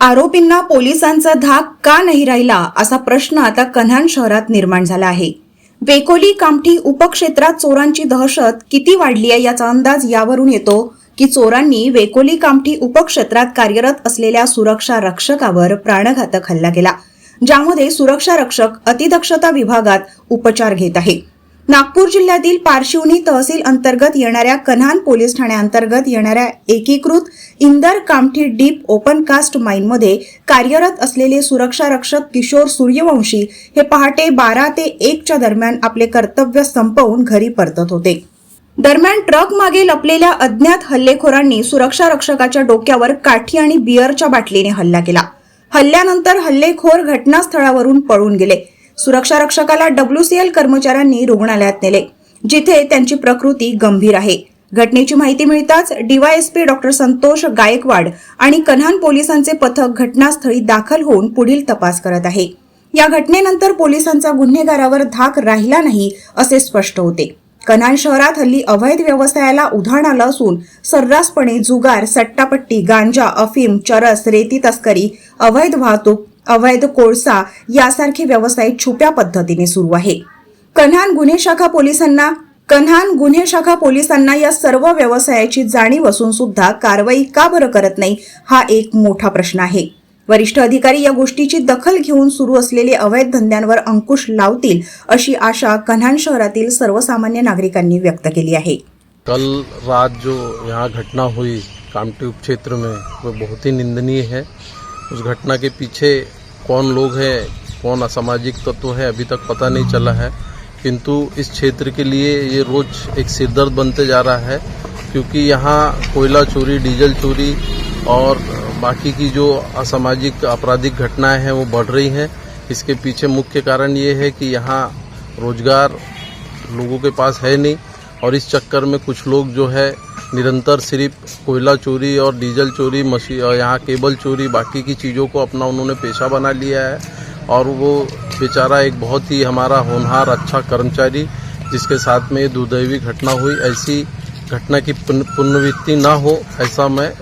आरोपींना पोलिसांचा धाक का नाही राहिला असा प्रश्न आता कन्हान शहरात निर्माण झाला आहे. वेकोली कामठी उपक्षेत्रात चोरांची दहशत किती वाढली आहे याचा अंदाज यावरून येतो की चोरांनी वेकोली कामठी उपक्षेत्रात कार्यरत असलेल्या सुरक्षा रक्षकावर प्राणघातक हल्ला केला ज्यामध्ये सुरक्षा रक्षक अतिदक्षता विभागात उपचार घेत आहे. नागपूर जिल्ह्यातील पारशिवनी तहसील अंतर्गत येणाऱ्या कन्हान पोलीस ठाण्याअंतर्गत येणाऱ्या एकीकृत Inder Kamthi deep open cast माईनमध्ये कार्यरत असलेले सुरक्षा रक्षक किशोर सूर्यवंशी हे पहाटे बारा ते एकच्या दरम्यान आपले कर्तव्य संपवून घरी परतत होते. दरम्यान ट्रक मागे लपलेल्या अज्ञात हल्लेखोरांनी सुरक्षा रक्षकाच्या डोक्यावर काठी आणि बिअरच्या बाटलीने हल्ला केला. हल्ल्यानंतर हल्लेखोर घटनास्थळावरून पळून गेले. सुरक्षा रक्षकाला डब्ल्यूसीएल कर्मचाऱ्यांनी रुग्णालयात नेले जिथे त्यांची प्रकृती गंभीर आहे. घटनेची माहिती मिळताच डीवायएसपी डॉक्टर संतोष गायकवाड आणि कन्हान पोलिसांचे पथक घटनास्थळी दाखल होऊन पुढील तपास करत आहे. या घटनेनंतर पोलिसांचा गुन्हेगारावर धाक राहिला नाही असे स्पष्ट होते. कन्हान शहरात हल्ली अवैध व्यवसायाला उधाण आलं असून सर्रासपणे जुगार सट्टापट्टी गांजा अफीम चरस रेती तस्करी अवैध वाहतूक अवैध कोळसा यासारखे व्यवसाय छुप्या पद्धतीने सुरू आहे. कन्हान गुन्हे शाखा पोलिसांना कन्हान गुन्हे शाखा पोलिसांना या सर्व व्यवसायाची जाणीव असून सुद्धा कारवाई का बरं करत नाही हा एक मोठा प्रश्न आहे. वरिष्ठ अधिकारी या गोष्टीची दखल घेऊन सुरू असलेले अवैध धंद्यांवर अंकुश लावतील अशी आशा कन्हान शहरातील सर्वसामान्य नागरिकांनी व्यक्त केली आहे. कल रात जो यहाँ घटना हुई कामट्यूब क्षेत्र में वो बहुत ही निंदनीय है। उस घटना के पीछे कौन लोग हैं, कौन असामाजिक तत्व है, अभी तक पता नहीं चला है। किंतु इस क्षेत्र के लिए ये रोज एक सिरदर्द बनते जा रहा है, क्योंकि यहाँ कोयला चोरी, डीजल चोरी और बाकी की जो असामाजिक, आपराधिक घटनाएँ हैं, वो बढ़ रही हैं। इसके पीछे मुख्य कारण ये है कि यहाँ रोज़गार लोगों के पास है नहीं और इस चक्कर में कुछ लोग जो है निरंतर सिर्फ़ कोयला चोरी और डीजल चोरी, मशी यहाँ केबल चोरी, बाकी की चीज़ों को अपना उन्होंने पेशा बना लिया है। और वो बेचारा एक बहुत ही हमारा होनहार अच्छा कर्मचारी, जिसके साथ में ये दुर्दैवी घटना हुई। ऐसी घटना की पुन- पुनरावृत्ति ना हो, ऐसा मैं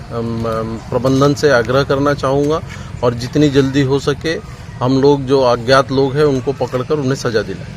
प्रबंधन से आग्रह करना चाहूँगा। और जितनी जल्दी हो सके, हम लोग जो अज्ञात लोग हैं, उनको पकड़कर उन्हें सजा दिलाएँ।